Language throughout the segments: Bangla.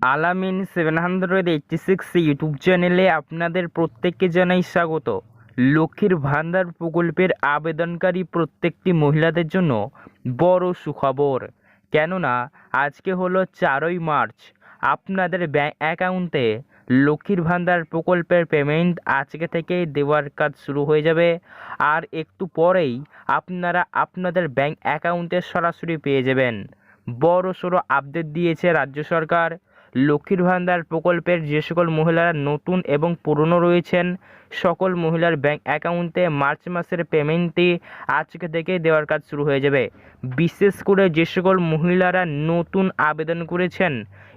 Alamin seven hundred eighty six YouTube চ্যানেলে আপনাদের প্রত্যেককে জানাই স্বাগত। লক্ষ্মীর ভান্ডার প্রকল্পের আবেদনকারী প্রত্যেকটি মহিলাদের জন্য বড় সুখবর। কেননা, আজকে হলো চারই মার্চ। আপনাদের ব্যাঙ্ক অ্যাকাউন্টে লক্ষ্মীর ভান্ডার প্রকল্পের পেমেন্ট আজকে থেকেই দেওয়ার কাজ শুরু হয়ে যাবে। আর একটু পরেই আপনারা আপনাদের ব্যাঙ্ক অ্যাকাউন্টে সরাসরি পেয়ে যাবেন। বড় সড়ো আপডেট দিয়েছে রাজ্য সরকার। লক্ষ্মীর ভান্ডার প্রকল্পের যে সকল মহিলারা নতুন এবং পুরনো রয়েছেন, সকল মহিলার ব্যাংক অ্যাকাউন্টে মার্চ মাসের পেমেন্টটি আজকে থেকে দেওয়ার কাজ শুরু হয়ে যাবে। বিশেষ করে যে সকল মহিলারা নতুন আবেদন করেছেন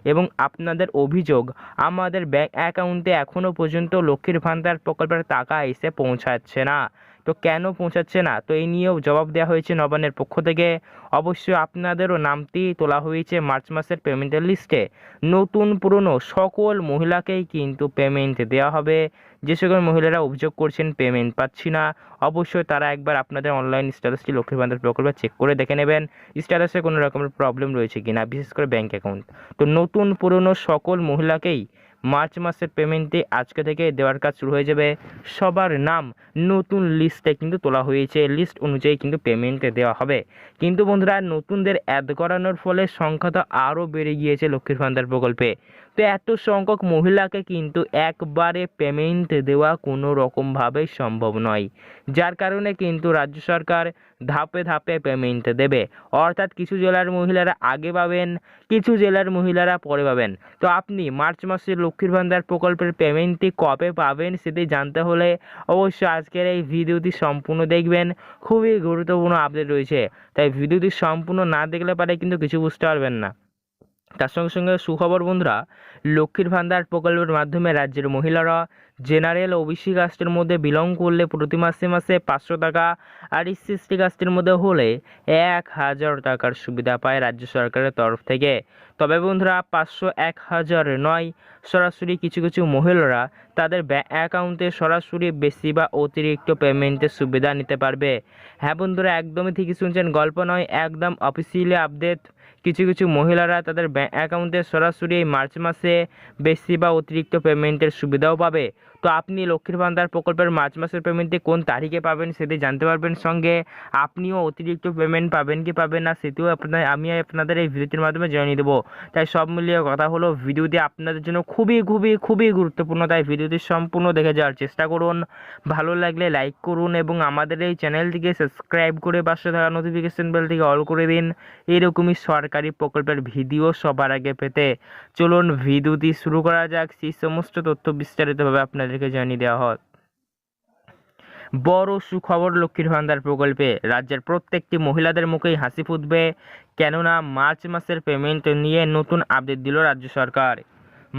এবং আপনাদের অভিযোগ, আমাদের ব্যাংক অ্যাকাউন্টে এখনও পর্যন্ত লক্ষ্মীর ভান্ডার প্রকল্পের টাকা এসে পৌঁছাচ্ছে না। তো কেন পৌঁছাচ্ছে না? তো এই নিয়েও জবাব দেওয়া হয়েছে নবান্নের পক্ষ থেকে। অবশ্যই আপনাদেরও নামটি তোলা হয়েছে মার্চ মাসের পেমেন্টের লিস্টে নতুন, পুরনো সকল মহিলাকেই কিন্তু পেমেন্ট দেওয়া হবে। যে সকল মহিলারা অভিযোগ করছেন পেমেন্ট পাচ্ছি না, অবশ্যই তারা একবার আপনাদের অনলাইন স্ট্যাটাসটি লক্ষ্মীর ভান্ডার প্রকল্পে চেক করে দেখে নেবেন স্ট্যাটাসে কোনো রকমের প্রবলেম রয়েছে কিনা, বিশেষ করে ব্যাঙ্ক অ্যাকাউন্ট তো নতুন, পুরনো সকল মহিলাকেই মার্চ মাসের পেমেন্টটি আজকে থেকে দেওয়ার কাজ শুরু হয়ে যাবে। সবার নাম নতুন লিস্টে কিন্তু তোলা হয়েছে। লিস্ট অনুযায়ী কিন্তু পেমেন্ট দেওয়া হবে। কিন্তু বন্ধুরা, নতুনদের অ্যাড করানোর ফলে সংখ্যাটা আরও বেড়ে গিয়েছে লক্ষ্মীর ভান্ডার প্রকল্পে। তো এত সংখ্যক মহিলাকে কিন্তু একবারে পেমেন্ট দেওয়া কোনো রকমভাবেই সম্ভব নয়। যার কারণে কিন্তু রাজ্য সরকার ধাপে ধাপে পেমেন্ট দেবে। অর্থাৎ কিছু জেলার মহিলারা আগে পাবেন, কিছু জেলার মহিলারা পরে পাবেন। তো আপনি মার্চ মাসে লক্ষ্মীর ভান্ডার প্রকল্পের পেমেন্টটি কবে পাবেন সেটি জানতে হলে অবশ্যই আজকের এই ভিডিওটি সম্পূর্ণ দেখবেন। খুবই গুরুত্বপূর্ণ আপডেট রয়েছে। তাই ভিডিওটি সম্পূর্ণ না দেখলে পারে কিন্তু কিছু বুঝতে পারবেন না। তার সঙ্গে সঙ্গে সুখবর, বন্ধুরা, লক্ষ্মীর ভান্ডার প্রকল্পের মাধ্যমে রাজ্যের মহিলারা জেনারেল ওবিসি কাস্টের মধ্যে বিলং করলে প্রতি মাসে মাসে পাঁচশো টাকা আর এসসি কাস্টের মধ্যে হলে এক হাজার টাকার সুবিধা পায় রাজ্য সরকারের তরফ থেকে। তবে, বন্ধুরা, পাঁচশো এক হাজার নয়, সরাসরি কিছু কিছু মহিলারা তাদের অ্যাকাউন্টে সরাসরি বেশি বা অতিরিক্ত পেমেন্টের সুবিধা নিতে পারবে। হ্যাঁ বন্ধুরা, একদমই ঠিকই শুনছেন, গল্প নয়, একদম অফিসিয়ালি আপডেট কিছু কিছু মহিলারা তাদের ব্যাঙ্ক অ্যাকাউন্টে সরাসরি এই মার্চ মাসে বেশি বা অতিরিক্ত পেমেন্টের সুবিধাও পাবে। তো আপনি লক্ষ্মীর ভান্ডার প্রকল্পের মার্চ মাসের পেমেন্টটি কোন তারিখে পাবেন সেটি জানতে পারবেন সঙ্গে। আপনিও অতিরিক্ত পেমেন্ট পাবেন কি পাবেন না সেটিও আপনার, আমি আপনাদের এই ভিডিওটির মাধ্যমে জানিয়ে দেবো। তাই সব মিলিয়ে কথা হলো, ভিডিওটি আপনাদের জন্য খুবই খুবই খুবই গুরুত্বপূর্ণ। তাই ভিডিওটি সম্পূর্ণ দেখে যাওয়ার চেষ্টা করুন। ভালো লাগলে লাইক করুন এবং আমাদের এই চ্যানেলটিকে সাবস্ক্রাইব করে পাশে থাকা নোটিফিকেশন বেলটিকে অল করে দিন। এরকমই সরকারি প্রকল্পের ভিডিও সবার আগে পেতে চলুন ভিডিও ভিডিওটি শুরু করা যাক। সেই সমস্ত তথ্য বিস্তারিতভাবে আপনাদেরকে জানিয়ে দেওয়া হয় বড় সুখবর লক্ষ্মীর ভান্ডার প্রকল্পে রাজ্যের প্রত্যেকটি মহিলাদের মুখেই হাসি ফুটবে, কেননা মার্চ মাসের পেমেন্ট নিয়ে নতুন আপডেট দিল রাজ্য সরকার।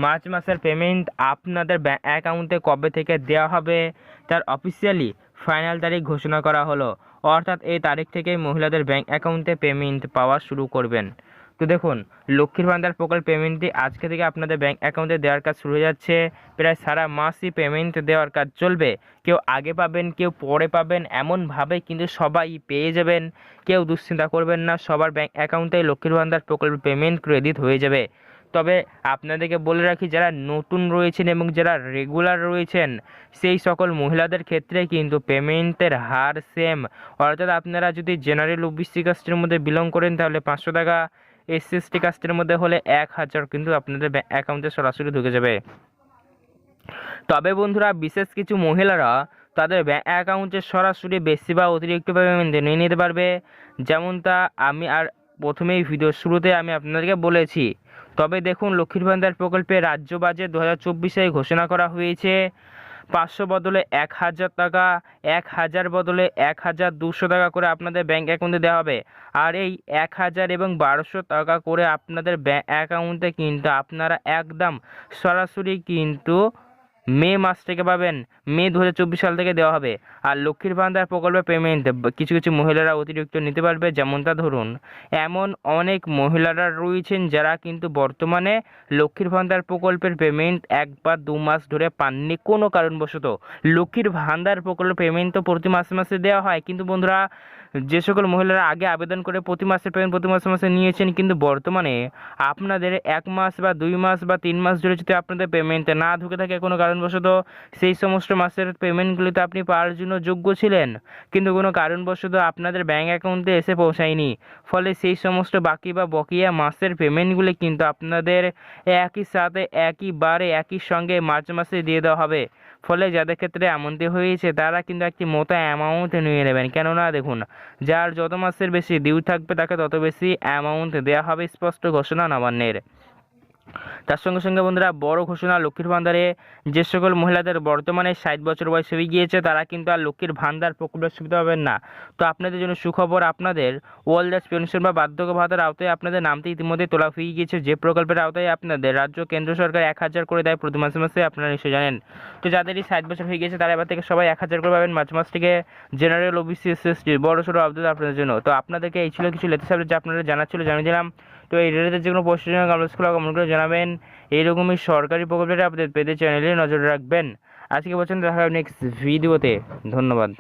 মার্চ মাসের পেমেন্ট আপনাদের অ্যাকাউন্টে কবে থেকে দেওয়া হবে, তার অফিসিয়ালি ফাইনাল তারিখ ঘোষণা করা হলো। অর্থাৎ এই তারিখ থেকেই মহিলাদের ব্যাঙ্ক অ্যাকাউন্টে পেমেন্ট পাওয়া শুরু করবেন। তো দেখুন, লক্ষ্মীর ভান্ডার প্রকল্প পেমেন্টটি আজকে থেকে আপনাদের ব্যাঙ্ক অ্যাকাউন্টে দেওয়ার কাজ শুরু হয়ে যাচ্ছে। প্রায় সারা মাসই পেমেন্ট দেওয়ার কাজ চলবে। কেউ আগে পাবেন, কেউ পরে পাবেন এমনভাবে কিন্তু সবাই পেয়ে যাবেন। কেউ দুশ্চিন্তা করবেন না, সবার ব্যাঙ্ক অ্যাকাউন্টে লক্ষ্মীর ভান্ডার প্রকল্প পেমেন্ট ক্রেডিট হয়ে যাবে। তবে আপনাদেরকে বলে রাখি, যারা নতুন রয়েছেন এবং যারা রেগুলার রয়েছেন, সেই সকল মহিলাদের ক্ষেত্রে কিন্তু পেমেন্টের হার সেম অর্থাৎ আপনারা যদি জেনারেল ওবিসি কাস্টের মধ্যে বিলং করেন, তাহলে পাঁচশো টাকা এসসি কাস্টের মধ্যে হলে এক হাজার কিন্তু আপনাদের অ্যাকাউন্টে সরাসরি ঢুকে যাবে। তবে বন্ধুরা, বিশেষ কিছু মহিলারা তাদের অ্যাকাউন্টে সরাসরি বেশি বা অতিরিক্ত পেমেন্ট নিয়ে নিতে পারবে। যেমনটা আমি আর প্রথমেই ভিডিওর শুরুতে আমি আপনাদেরকে বলেছি তবে দেখুন, লক্ষ্মীর ভান্ডার প্রকল্পে রাজ্য বাজেট দু হাজার চব্বিশে ঘোষণা করা হয়েছে। পাঁচশো বদলে এক হাজার টাকা, এক হাজার বদলে এক হাজার দুশো টাকা করে আপনাদের ব্যাঙ্ক অ্যাকাউন্টে দেওয়া হবে। আর এই এক হাজার এবং বারোশো টাকা করে আপনাদের অ্যাকাউন্টে কিন্তু আপনারা একদম সরাসরি কিন্তু মে মাস থেকে পাবেন। মে দু হাজার চব্বিশ সাল থেকে দেওয়া হবে। আর লক্ষ্মীর ভান্ডার প্রকল্পে পেমেন্ট কিছু কিছু মহিলারা অতিরিক্ত নিতে পারবে, যেমনটা ধরুন, এমন অনেক মহিলারা রয়েছেন যারা কিন্তু বর্তমানে লক্ষ্মীর ভান্ডার প্রকল্পের পেমেন্ট এক বা দু মাস ধরে পাননি কোনো কারণবশত। লক্ষ্মীর ভান্ডার প্রকল্পের পেমেন্ট তো প্রতি মাসে মাসে দেওয়া হয়। কিন্তু বন্ধুরা যে সকল মহিলারা আগে আবেদন করে প্রতি মাসে পেমেন্ট প্রতি মাসে মাসে নিয়েছেন, কিন্তু বর্তমানে আপনাদের এক মাস বা দুই মাস বা তিন মাস ধরে যদি আপনাদের পেমেন্ট না ঢুকে থাকে কোনো কারণবশত, সেই সমস্ত মাসের পেমেন্টগুলিতে আপনি পাওয়ার জন্য যোগ্য ছিলেন, কিন্তু কোনো কারণবশত আপনাদের ব্যাঙ্ক অ্যাকাউন্টে এসে পৌঁছায়নি। ফলে সেই সমস্ত বাকি বা বকেয়া মাসের পেমেন্টগুলি কিন্তু আপনাদের একই সাথে, একই বারে, একই সঙ্গে মার্চ মাসে দিয়ে দেওয়া হবে। ফলে যাদের ক্ষেত্রে এমনটি হয়েছে, তারা কিন্তু একটি মোটা অ্যামাউন্ট নিয়ে নেবেন। কেননা দেখুন, যার যত মাসের বেশি ডিউ থাকবে, তাকে তত বেশি অ্যামাউন্ট দেওয়া হবে, স্পষ্ট ঘোষণা নবান্নের। তার সঙ্গে সঙ্গে বন্ধুরা, বড় ঘোষণা, লক্ষ্মীর ভান্ডারে যে সকল মহিলাদের বর্তমানে ষাট বছর বয়স হয়ে গিয়েছে, তারা কিন্তু আর লক্ষ্মীর ভান্ডার প্রকল্পের সুবিধা পাবেন না। তো আপনাদের জন্য সুখবর আপনাদের ওল্ড এজ পেনশন বা বার্ধক্য ভাতার আওতায় আপনাদের নামটি ইতিমধ্যে তোলা হয়ে গিয়েছে। যে প্রকল্পের আওতায় আপনাদের রাজ্য কেন্দ্র সরকার এক হাজার করে দেয় প্রতি মাসে মাসে, আপনারা নিশ্চয়ই জানেন। তো যাদেরই ষাট বছর হয়ে গিয়েছে, তারা এবার থেকে সবাই এক হাজার করে পাবেন। মার্চ মাস থেকে জেনারেল, ওবিসি এস এস বড় সড়ো আপডেট আপনাদের জন্য। তো আপনাদেরকে এই ছিল কিছু লেটেস্ট আপডেট যা আপনারা জানার ছিল, জানিয়ে দিলাম। তো এই রিলেটেড যে কোনো পোস্টের জন্য করে কমেন্ট করে জানাবেন। এইরকমই সরকারি প্রকল্পের আপডেট পেতে চ্যানেলে নজর রাখবেন। আজকে পর্যন্ত দেখা হবে নেক্সট ভিডিওতে ধন্যবাদ।